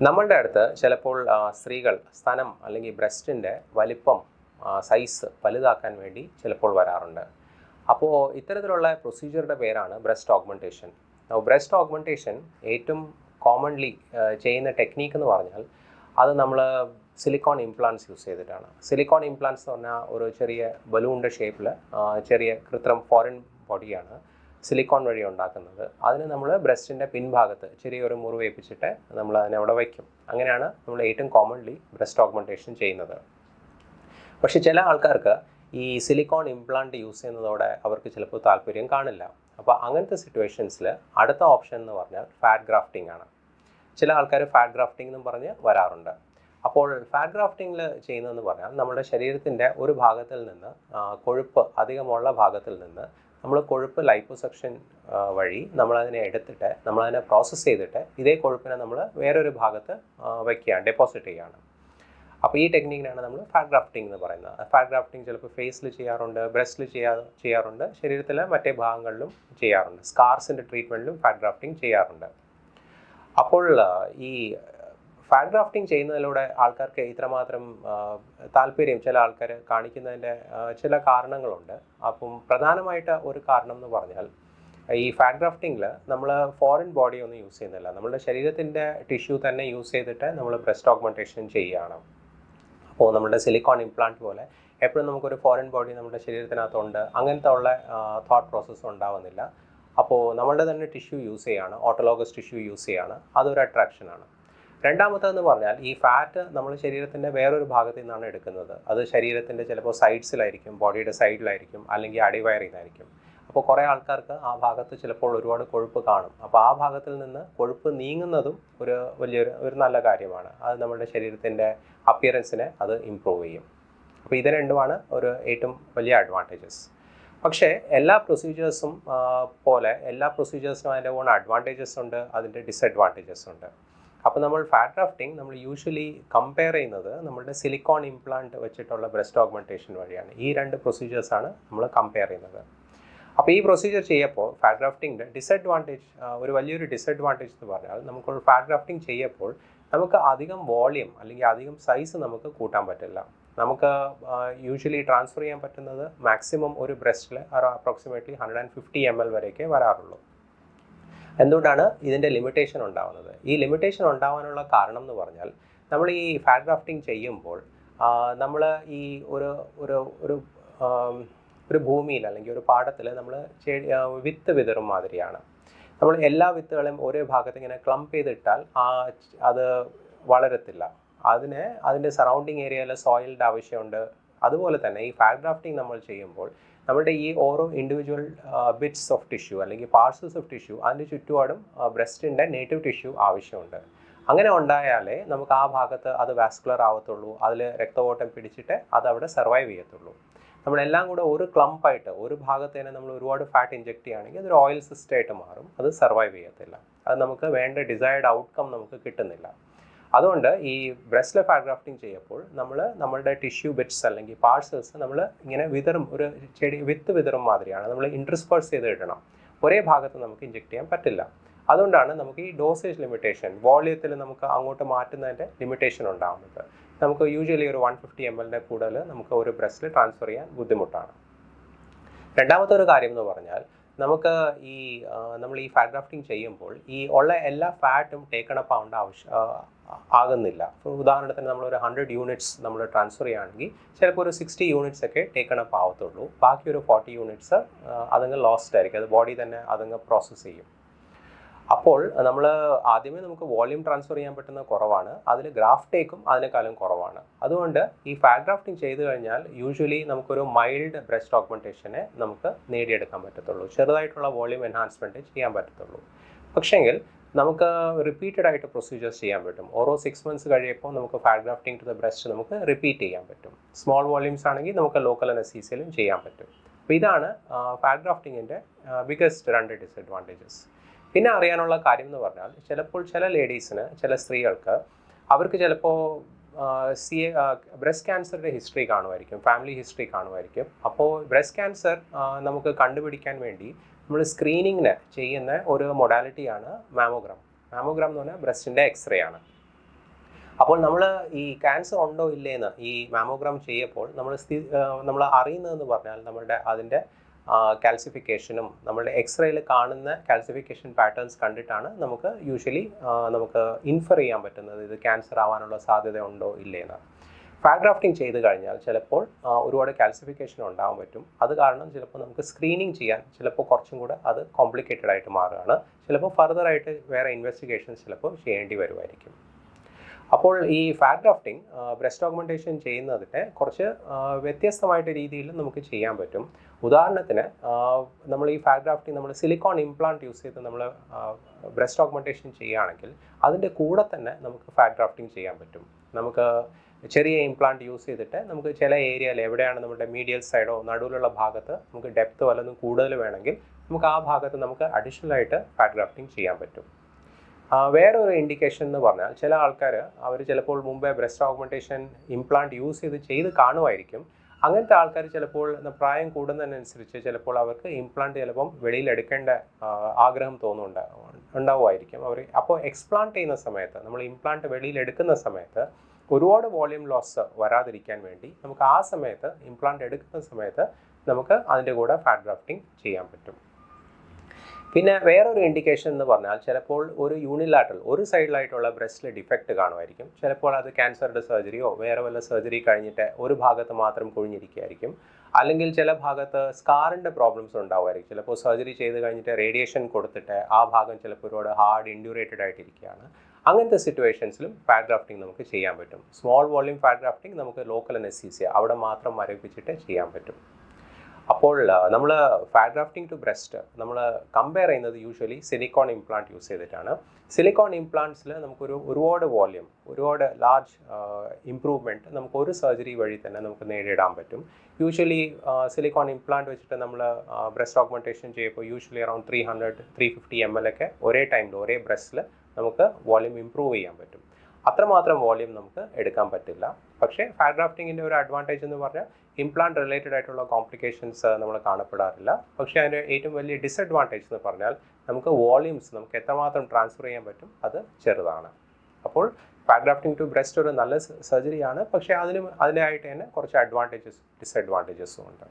നമ്മളുടെ അടുത്ത് ചിലപ്പോൾ സ്ത്രീകൾ സ്തനം അല്ലെങ്കിൽ ബ്രസ്റ്റിന്റെ വലിപ്പം സൈസ് വലുതാക്കാൻ വേണ്ടി ചിലപ്പോൾ വരാറുണ്ട്. അപ്പോൾ ഇത്തരത്തിലുള്ള പ്രൊസീജിയറുടെ പേരാണ് ബ്രസ്റ്റ് ഓഗ്മെന്റേഷൻ ബ്രസ്റ്റ് ഓഗ്മെന്റേഷൻ ഏറ്റവും കോമൺലി ചെയ്യുന്ന ടെക്നീക്ക് എന്ന് പറഞ്ഞാൽ അത് നമ്മൾ സിലിക്കോൺ ഇംപ്ലാൻസ് യൂസ് ചെയ്തിട്ടാണ്. സിലിക്കോൺ ഇംപ്ലാൻസ് എന്ന് പറഞ്ഞാൽ ഒരു ചെറിയ ബലൂണിന്റെ ഷേപ്പിൽ ചെറിയ കൃത്രിമ ഫോറിൻ ബോഡിയാണ് സിലിക്കോൺ വഴി ഉണ്ടാക്കുന്നത്. അതിന് നമ്മൾ ബ്രസ്റ്റിന്റെ പിൻഭാഗത്ത് ചെറിയൊരു മുറിവേപ്പിച്ചിട്ട് നമ്മൾ അതിനെ അവിടെ വയ്ക്കും. അങ്ങനെയാണ് നമ്മൾ ഏറ്റവും കോമൺലി ബ്രസ്റ്റ് ഓഗ്മെന്റേഷൻ ചെയ്യുന്നത്. പക്ഷേ ചില ആൾക്കാർക്ക് ഈ സിലിക്കോൺ ഇംപ്ലാന്റ് യൂസ് ചെയ്യുന്നതോടെ അവർക്ക് ചിലപ്പോൾ താല്പര്യം കാണില്ല. അപ്പോൾ അങ്ങനത്തെ സിറ്റുവേഷൻസിൽ അടുത്ത ഓപ്ഷൻ എന്ന് പറഞ്ഞാൽ ഫാറ്റ് ഗ്രാഫ്റ്റിംഗ് ആണ്. ചില ആൾക്കാർ ഫാറ്റ് ഗ്രാഫ്റ്റിംഗ് എന്ന് പറഞ്ഞ് വരാറുണ്ട്. അപ്പോൾ ഫാറ്റ് ഗ്രാഫ്റ്റിംഗിൽ ചെയ്യുന്നതെന്ന് പറഞ്ഞാൽ നമ്മുടെ ശരീരത്തിന്റെ ഒരു ഭാഗത്തിൽ നിന്ന് കൊഴുപ്പ് അധികമുള്ള ഭാഗത്തിൽ നിന്ന് നമ്മൾ കൊഴുപ്പ് ലൈപ്പോസെക്ഷൻ വഴി നമ്മളതിനെ എടുത്തിട്ട് നമ്മളതിനെ പ്രോസസ്സ് ചെയ്തിട്ട് ഇതേ കൊഴുപ്പിനെ നമ്മൾ വേറൊരു ഭാഗത്ത് വയ്ക്കുകയാണ് ഡെപ്പോസിറ്റ് ചെയ്യുകയാണ്. അപ്പോൾ ഈ ടെക്നിക്കിനാണ് നമ്മൾ ഫാറ്റ് ഗ്രാഫ്റ്റിംഗ് എന്ന് പറയുന്നത്. ഫാറ്റ് ഗ്രാഫ്റ്റിംഗ് ചിലപ്പോൾ ഫേസിൽ ചെയ്യാറുണ്ട് ബ്രസ്റ്റിൽ ചെയ്യാ ചെയ്യാറുണ്ട് ശരീരത്തിലെ മറ്റേ ഭാഗങ്ങളിലും ചെയ്യാറുണ്ട്. സ്കാർസിന്റെ ട്രീറ്റ്മെന്റിലും ഫാറ്റ് ഗ്രാഫ്റ്റിംഗ് ചെയ്യാറുണ്ട്. അപ്പോൾ ഈ ഫാറ്റ് ഗ്രാഫ്റ്റിംഗ് ചെയ്യുന്നതിലൂടെ ആൾക്കാർക്ക് ഇത്രമാത്രം താല്പര്യം ചില ആൾക്കാർ കാണിക്കുന്നതിന്റെ ചില കാരണങ്ങളുണ്ട്. അപ്പം പ്രധാനമായിട്ട് ഒരു കാരണം എന്ന് പറഞ്ഞാൽ ഈ ഫാൻ ഗ്രാഫ്റ്റിങ്ങിൽ നമ്മൾ ഫോറിൻ ബോഡി ഒന്നും യൂസ് ചെയ്യുന്നില്ല. നമ്മുടെ ശരീരത്തിന്റെ ടിഷ്യൂ തന്നെ യൂസ് ചെയ്തിട്ട് നമ്മൾ ബ്രസ്റ്റ് ഓഗ്മെന്റേഷൻ ചെയ്യുകയാണ്. അപ്പോൾ നമ്മുടെ സിലിക്കോൺ ഇംപ്ലാന്റ് പോലെ എപ്പോഴും നമുക്കൊരു ഫോറിൻ ബോഡി നമ്മുടെ ശരീരത്തിനകത്തുണ്ട്. അങ്ങനത്തെ ഉള്ള തോട്ട് പ്രോസസ്സ് ഉണ്ടാവുന്നില്ല. അപ്പോൾ നമ്മളുടെ തന്നെ ടിഷ്യൂ യൂസ് ചെയ്യാണ് ഓട്ടോലോഗസ് ടിഷ്യൂ യൂസ് ചെയ്യാണ് അതൊരു അട്രാക്ഷനാണ് രണ്ടാമത്തേതെന്ന് പറഞ്ഞാൽ ഈ ഫാറ്റ് നമ്മൾ ശരീരത്തിന്റെ വേറൊരു ഭാഗത്തു നിന്നാണ് എടുക്കുന്നത്. അത് ശരീരത്തിന്റെ ചിലപ്പോൾ സൈഡ്സിലായിരിക്കും ബോഡിയുടെ സൈഡിലായിരിക്കും അല്ലെങ്കിൽ അടിവയറിന്നായിരിക്കും അപ്പോൾ കുറേ ആൾക്കാർക്ക് ആ ഭാഗത്ത് ചിലപ്പോൾ ഒരുപാട് കൊഴുപ്പ് കാണും. അപ്പോൾ ആ ഭാഗത്തിൽ നിന്ന് കൊഴുപ്പ് നീങ്ങുന്നതും ഒരു വലിയൊരു ഒരു നല്ല കാര്യമാണ്. അത് നമ്മുടെ ശരീരത്തിന്റെ അപ്പിയറൻസിനെ അത് ഇമ്പ്രൂവ് ചെയ്യും. അപ്പോൾ ഇത് രണ്ടുമാണ് ഒരു ഏറ്റവും വലിയ അഡ്വാന്റേജസ് പക്ഷേ എല്ലാ പ്രൊസീജിയേഴ്സും പോലെ എല്ലാ പ്രൊസീജിയേഴ്സിനും അതിന്റെ ഓൺ അഡ്വാന്റേജസ് ഉണ്ട് അതിന്റെ ഡിസഡ്വാന്റേജസ് ഉണ്ട്. അപ്പോൾ നമ്മൾ ഫാറ്റ് ഗ്രാഫ്റ്റിംഗ് നമ്മൾ യൂഷ്വലി കമ്പയർ ചെയ്യുന്നത് നമ്മുടെ സിലിക്കോൺ ഇംപ്ലാന്റ് വെച്ചിട്ടുള്ള ബ്രസ്റ്റ് ഓഗ്മെന്റേഷൻ വഴിയാണ്. ഈ രണ്ട് പ്രൊസീജിയേഴ്സാണ് നമ്മൾ കമ്പയർ ചെയ്യുന്നത്. അപ്പോൾ ഈ പ്രൊസീജിയർ ചെയ്യപ്പോൾ ഫാറ്റ് ഗ്രാഫ്റ്റിംഗിന്റെ ഡിസഡ്വാന്റേജ് ഒരു വലിയൊരു ഡിസഡ്വാന്റേജ് എന്ന് പറഞ്ഞാൽ നമുക്ക് ഫാറ്റ് ഗ്രാഫ്റ്റിംഗ് ചെയ്യപ്പോൾ നമുക്ക് അധികം വോളിയം അല്ലെങ്കിൽ അധികം സൈസ് നമുക്ക് കൂട്ടാൻ പറ്റില്ല. നമുക്ക് യൂഷ്വലി ട്രാൻസ്ഫർ ചെയ്യാൻ പറ്റുന്നത് മാക്സിമം ഒരു ബ്രസ്റ്റിൽ approximately hundred and fifty M L വരെയൊക്കെ വരാറുള്ളൂ. എന്തുകൊണ്ടാണ് ഇതിന്റെ ലിമിറ്റേഷൻ ഉണ്ടാവുന്നത്? ഈ ലിമിറ്റേഷൻ ഉണ്ടാവാനുള്ള കാരണം എന്ന് പറഞ്ഞാൽ നമ്മൾ ഈ ഫാറ്റ് ഗ്രാഫ്റ്റിംഗ് ചെയ്യുമ്പോൾ നമ്മൾ ഈ ഒരു ഒരു ഒരു ഒരു ഭൂമിയിൽ അല്ലെങ്കിൽ ഒരു പാടത്തിൽ നമ്മൾ വിത്ത് വിതറും മാതിരിയാണ്. നമ്മൾ എല്ലാ വിത്തുകളെയും ഒരേ ഭാഗത്ത് ഇങ്ങനെ ക്ലംപ് ചെയ്തിട്ടാൽ ആ അത് വളരത്തില്ല. അതിന് അതിന്റെ സറൗണ്ടിങ് ഏരിയയിൽ സോയിലിന്റെ ആവശ്യമുണ്ട്. അതുപോലെ തന്നെ ഈ ഫാറ്റ് ഗ്രാഫ്റ്റിംഗ് നമ്മൾ ചെയ്യുമ്പോൾ നമ്മുടെ ഈ ഓരോ ഇൻഡിവിജ്വൽ ബിറ്റ്സ് ഓഫ് ടിഷ്യൂ അല്ലെങ്കിൽ പാർസൽസ് ഓഫ് ടിഷ്യൂ അതിന്റെ ചുറ്റുപാടും ബ്രസ്റ്റിന്റെ നേറ്റീവ് ടിഷ്യൂ ആവശ്യമുണ്ട്. അങ്ങനെ ഉണ്ടായാലേ നമുക്ക് ആ ഭാഗത്ത് അത് വാസ്കുലർ ആവത്തുള്ളൂ അതിൽ രക്തഓട്ടം പിടിച്ചിട്ട് അത് അവിടെ സർവൈവ് ചെയ്യത്തുള്ളൂ. നമ്മളെല്ലാം കൂടെ ഒരു ക്ലംപായിട്ട് ഒരു ഭാഗത്ത് തന്നെ നമ്മൾ ഒരുപാട് ഫാറ്റ് ഇഞ്ചെക്ട് ചെയ്യുകയാണെങ്കിൽ അതൊരു ഓയിൽ സിസ്റ്റമായിട്ട് മാറും അത് സർവൈവ് ചെയ്യത്തില്ല. അത് നമുക്ക് വേണ്ട ഡിസൈർഡ് ഔട്ട്കം നമുക്ക് കിട്ടുന്നില്ല. അതുകൊണ്ട് ഈ ബ്രസ്റ്റിലെ ഫാറ്റ് ഗ്രാഫ്റ്റിംഗ് ചെയ്യുമ്പോൾ നമ്മൾ നമ്മളുടെ ടിഷ്യൂ ബെറ്റ്സ് അല്ലെങ്കിൽ പാർസൽസ് നമ്മൾ ഇങ്ങനെ വിതറും ഒരു ചെടി വിത്ത് വിതറും മാതിരിയാണ് നമ്മൾ ഇൻട്രസ്പേഴ്സ് ചെയ്ത് ഇടണം. ഒരേ ഭാഗത്ത് നമുക്ക് ഇഞ്ചെക്ട് ചെയ്യാൻ പറ്റില്ല. അതുകൊണ്ടാണ് നമുക്ക് ഈ ഡോസേജ് ലിമിറ്റേഷൻ വോളിയത്തിൽ നമുക്ക് അങ്ങോട്ട് മാറ്റുന്നതിന്റെ ലിമിറ്റേഷൻ ഉണ്ടാകുന്നത് നമുക്ക് യൂഷ്വലി ഒരു വൺ ഫിഫ്റ്റി എം എല്ലിന്റെ കൂടുതൽ നമുക്ക് ഒരു ബ്രസ്റ്റിൽ ട്രാൻസ്ഫർ ചെയ്യാൻ ബുദ്ധിമുട്ടാണ്. രണ്ടാമത്തെ ഒരു കാര്യം എന്ന് പറഞ്ഞാൽ നമുക്ക് ഈ നമ്മൾ ഈ ഫാറ്റ് ഗ്രാഫ്റ്റിംഗ് ചെയ്യുമ്പോൾ ഈ ഉള്ള എല്ലാ ഫാറ്റും ടേക്കണപ്പ് ആവേണ്ട ആവശ്യം ആകുന്നില്ല. ഉദാഹരണത്തിന് നമ്മൾ ഒരു ഹൺഡ്രഡ് യൂണിറ്റ്സ് നമ്മൾ ട്രാൻസ്ഫർ ചെയ്യുകയാണെങ്കിൽ ചിലപ്പോൾ ഒരു സിക്സ്റ്റി യൂണിറ്റ്സ് ഒക്കെ ടേക്കൺ അപ്പ് ആവത്തുള്ളൂ. ബാക്കി ഒരു ഫോർട്ടി യൂണിറ്റ്സ് അതങ്ങ് ലോസ്റ്റ് ആയിരിക്കും. അത് ബോഡി തന്നെ അതങ്ങ് പ്രോസസ്സ് ചെയ്യും. അപ്പോൾ നമ്മൾ ആദ്യമേ നമുക്ക് വോളിയം ട്രാൻസ്ഫർ ചെയ്യാൻ പറ്റുന്ന കുറവാണ്. അതിൽ ഗ്രാഫ് ടേക്കും അതിനേക്കാളും കുറവാണ്. അതുകൊണ്ട് ഈ ഫാറ്റ് ഗ്രാഫ്റ്റിംഗ് ചെയ്തു കഴിഞ്ഞാൽ യൂഷ്വലി നമുക്കൊരു മൈൽഡ് ബ്രസ്റ്റ് ഓഗ്മെന്റേഷനെ നമുക്ക് നേടിയെടുക്കാൻ പറ്റത്തുള്ളൂ. ചെറുതായിട്ടുള്ള വോളിയം എൻഹാൻസ്മെന്റ് ചെയ്യാൻ പറ്റത്തുള്ളൂ. പക്ഷേങ്കിൽ നമുക്ക് റിപ്പീറ്റഡ് ആയിട്ട് പ്രൊസീജിയേഴ്സ് ചെയ്യാൻ പറ്റും. ഓരോ സിക്സ് മന്ത്സ് കഴിയുമ്പോൾ നമുക്ക് fat grafting to the breast നമുക്ക് റിപ്പീറ്റ് ചെയ്യാൻ പറ്റും. സ്മോൾ വോളിയൂംസ് ആണെങ്കിൽ നമുക്ക് ലോക്കൽ അനസീസിലും ചെയ്യാൻ പറ്റും. അപ്പോൾ ഇതാണ് ഫാറ്റ് ഗ്രാഫ്റ്റിങ്ങിന്റെ ബിഗസ്റ്റ് രണ്ട് ഡിസഡ്വാന്റേജസ് പിന്നെ അറിയാനുള്ള കാര്യം എന്ന് പറഞ്ഞാൽ ചിലപ്പോൾ ചില ലേഡീസിന് ചില സ്ത്രീകൾക്ക് അവർക്ക് ചിലപ്പോൾ സി ബ്രസ്റ്റ് ക്യാൻസറിന്റെ ഹിസ്റ്ററി കാണുമായിരിക്കും ഫാമിലി ഹിസ്റ്ററി കാണുമായിരിക്കും. അപ്പോൾ ബ്രസ്റ്റ് ക്യാൻസർ നമുക്ക് കണ്ടുപിടിക്കാൻ വേണ്ടി നമ്മൾ സ്ക്രീനിങ്ങിന് ചെയ്യുന്ന ഒരു മൊഡാലിറ്റിയാണ് മാമോഗ്രാം. മാമോഗ്രാം എന്ന് പറഞ്ഞാൽ ബ്രസ്റ്റിന്റെ എക്സ്റേ ആണ്. അപ്പോൾ നമ്മൾ ഈ ക്യാൻസർ ഉണ്ടോ ഇല്ലേന്ന് ഈ മാമോഗ്രാം ചെയ്യപ്പോൾ നമ്മൾ നമ്മൾ അറിയുന്നതെന്ന് പറഞ്ഞാൽ നമ്മുടെ അതിന്റെ കാൽസിഫിക്കേഷനും നമ്മുടെ എക്സ്റേയിൽ കാണുന്ന കാൽസിഫിക്കേഷൻ പാറ്റേൺസ് കണ്ടിട്ടാണ് നമുക്ക് യൂഷ്വലി നമുക്ക് ഇൻഫർ ചെയ്യാൻ പറ്റുന്നത് ഇത് ക്യാൻസർ ആവാനുള്ള സാധ്യത ഉണ്ടോ ഇല്ലേന്ന്. ഫാറ്റ് ഗ്രാഫ്റ്റിംഗ് ചെയ്ത് കഴിഞ്ഞാൽ ചിലപ്പോൾ ഒരുപാട് കാൽസിഫിക്കേഷൻ ഉണ്ടാകാൻ പറ്റും. അത് കാരണം ചിലപ്പോൾ നമുക്ക് സ്ക്രീനിങ് ചെയ്യാൻ ചിലപ്പോൾ കുറച്ചും കൂടെ അത് കോംപ്ലിക്കേറ്റഡ് ആയിട്ട് മാറുകയാണ്. ചിലപ്പോൾ ഫർദറായിട്ട് വേറെ ഇൻവെസ്റ്റിഗേഷൻസ് ചിലപ്പോൾ ചെയ്യേണ്ടി വരുമായിരിക്കും. അപ്പോൾ ഈ ഫാറ്റ് ബ്രസ്റ്റ് ഓഗ്മെന്റേഷൻ ചെയ്യുന്നതിന് കുറച്ച് വ്യത്യസ്തമായിട്ട് രീതിയിൽ നമുക്ക് ചെയ്യാൻ പറ്റും. ഉദാഹരണത്തിന് നമ്മൾ ഈ ഫാറ്റ് ഗ്രാഫ്റ്റിംഗ് നമ്മൾ സിലിക്കോൺ ഇംപ്ലാന്റ് യൂസ് ചെയ്ത് നമ്മൾ ബ്രസ്റ്റ് ഓഗ്മെന്റേഷൻ ചെയ്യുകയാണെങ്കിൽ അതിന്റെ കൂടെ തന്നെ നമുക്ക് ഫാറ്റ് ഗ്രാഫ്റ്റിംഗ് ചെയ്യാൻ പറ്റും. നമുക്ക് ചെറിയ ഇംപ്ലാന്റ് യൂസ് ചെയ്തിട്ട് നമുക്ക് ചില ഏരിയയിൽ എവിടെയാണ് നമ്മുടെ മീഡിയൽ സൈഡോ നടുവിലുള്ള ഭാഗത്ത് നമുക്ക് ഡെപ്ത് വല്ലതും കൂടുതൽ വേണമെങ്കിൽ നമുക്ക് ആ ഭാഗത്ത് നമുക്ക് അഡീഷണൽ ആയിട്ട് ഫാറ്റ് ഗ്രാഫ്റ്റിംഗ് ചെയ്യാൻ പറ്റും. വേറൊരു ഇൻഡിക്കേഷൻ എന്ന് പറഞ്ഞാൽ ചില ആൾക്കാർ അവർ ചിലപ്പോൾ മുമ്പേ ബ്രസ്റ്റ് ഓഗ്മെന്റേഷൻ ഇംപ്ലാന്റ് യൂസ് ചെയ്ത് ചെയ്ത് കാണുമായിരിക്കും. അങ്ങനത്തെ ആൾക്കാർ ചിലപ്പോൾ പ്രായം കൂടുന്നതിനനുസരിച്ച് ചിലപ്പോൾ അവർക്ക് ഇംപ്ലാന്റ് ചിലപ്പം വെളിയിൽ എടുക്കേണ്ട ആഗ്രഹം തോന്നുന്നുണ്ട് ഉണ്ടാവുമായിരിക്കും. അവർ അപ്പോൾ എക്സ്പ്ലാന്റ് ചെയ്യുന്ന സമയത്ത് നമ്മൾ ഇംപ്ലാന്റ് വെളിയിൽ എടുക്കുന്ന സമയത്ത് ഒരുപാട് വോളിയം ലോസ് വരാതിരിക്കാൻ വേണ്ടി നമുക്ക് ആ സമയത്ത് ഇംപ്ലാന്റ് എടുക്കുന്ന സമയത്ത് നമുക്ക് അതിന്റെ കൂടെ ഫാറ്റ് ഗ്രാഫ്റ്റിംഗ് ചെയ്യാൻ പറ്റും. പിന്നെ വേറൊരു ഇൻഡിക്കേഷൻ എന്ന് പറഞ്ഞാൽ ചിലപ്പോൾ ഒരു യൂണിലാറ്ററൽ ഒരു സൈഡിലായിട്ടുള്ള ബ്രസ്റ്റിൽ ഡിഫക്റ്റ് കാണുമായിരിക്കും. ചിലപ്പോൾ അത് ക്യാൻസറുടെ സർജറിയോ വേറെ വല്ല സർജറി കഴിഞ്ഞിട്ട് ഒരു ഭാഗത്ത് മാത്രം കുഴിഞ്ഞിരിക്കുകയായിരിക്കും. അല്ലെങ്കിൽ ചില ഭാഗത്ത് സ്കാറിന്റെ പ്രോബ്ലംസ് ഉണ്ടാവുമായിരിക്കും. ചിലപ്പോൾ സർജറി ചെയ്ത് കഴിഞ്ഞിട്ട് റേഡിയേഷൻ കൊടുത്തിട്ട് ആ ഭാഗം ചിലപ്പോൾ ഒരുപാട് ഹാർഡ് ഇൻഡ്യൂറേറ്റഡ് ആയിട്ടിരിക്കുകയാണ്. അങ്ങനത്തെ സിറ്റുവേഷൻസിലും ഫാറ്റ് ഗ്രാഫ്റ്റിംഗ് നമുക്ക് ചെയ്യാൻ പറ്റും. സ്മോൾ വോളിയം ഫാറ്റ് ഗ്രാഫ്റ്റിംഗ് നമുക്ക് ലോക്കൽ അനസ്തീസിയ അവിടെ മാത്രം മരവിപ്പിച്ചിട്ട് ചെയ്യാൻ പറ്റും. അപ്പോൾ നമ്മൾ ഫാറ്റ് ഗ്രാഫ്റ്റിംഗ് ടു ബ്രസ്റ്റ് നമ്മൾ കമ്പയർ ചെയ്യുന്നത് യൂഷ്വലി സിലിക്കോൺ ഇംപ്ലാന്റ് യൂസ് ചെയ്തിട്ടാണ്. സിലിക്കോൺ ഇംപ്ലാന്റ്സിൽ നമുക്കൊരു ഒരുപാട് വോളിയം ഒരുപാട് ലാർജ് ഇമ്പ്രൂവ്മെന്റ് നമുക്ക് ഒരു സർജറി വഴി തന്നെ നമുക്ക് നേടിയിടാൻ പറ്റും. യൂഷ്വലി സിലിക്കോൺ ഇംപ്ലാന്റ് വെച്ചിട്ട് നമ്മൾ ബ്രസ്റ്റ് ഓഗ്മെന്റേഷൻ ചെയ്യുമ്പോൾ usually around three hundred three fifty M L ഒക്കെ ഒരേ ടൈമിൽ ഒരേ ബ്രസ്റ്റിൽ നമുക്ക് വോളിയം ഇമ്പ്രൂവ് ചെയ്യാൻ പറ്റും. അത്രമാത്രം വോളിയം നമുക്ക് എടുക്കാൻ പറ്റില്ല. പക്ഷേ ഫയർ ഗ്രാഫ്റ്റിങ്ങിന്റെ ഒരു അഡ്വാന്റേജ് എന്ന് പറഞ്ഞാൽ ഇംപ്ലാന്റ് റിലേറ്റഡ് ആയിട്ടുള്ള കോംപ്ലിക്കേഷൻസ് നമ്മൾ കാണപ്പെടാറില്ല. പക്ഷേ അതിന്റെ ഏറ്റവും വലിയ ഡിസഡ്വാന്റേജ് എന്ന് പറഞ്ഞാൽ നമുക്ക് വോളിയൂംസ് നമുക്ക് എത്രമാത്രം ട്രാൻസ്ഫർ ചെയ്യാൻ പറ്റും അത് ചെറുതാണ്. അപ്പോൾ ഫയർ ഗ്രാഫ്റ്റിംഗ് ടു ബ്രസ്റ്റ് ഒരു നല്ല സർജറിയാണ് പക്ഷേ അതിനും അതിനായിട്ട് തന്നെ കുറച്ച് അഡ്വാന്റേജസ് ഡിസഡ്വാന്റേജസും ഉണ്ട്.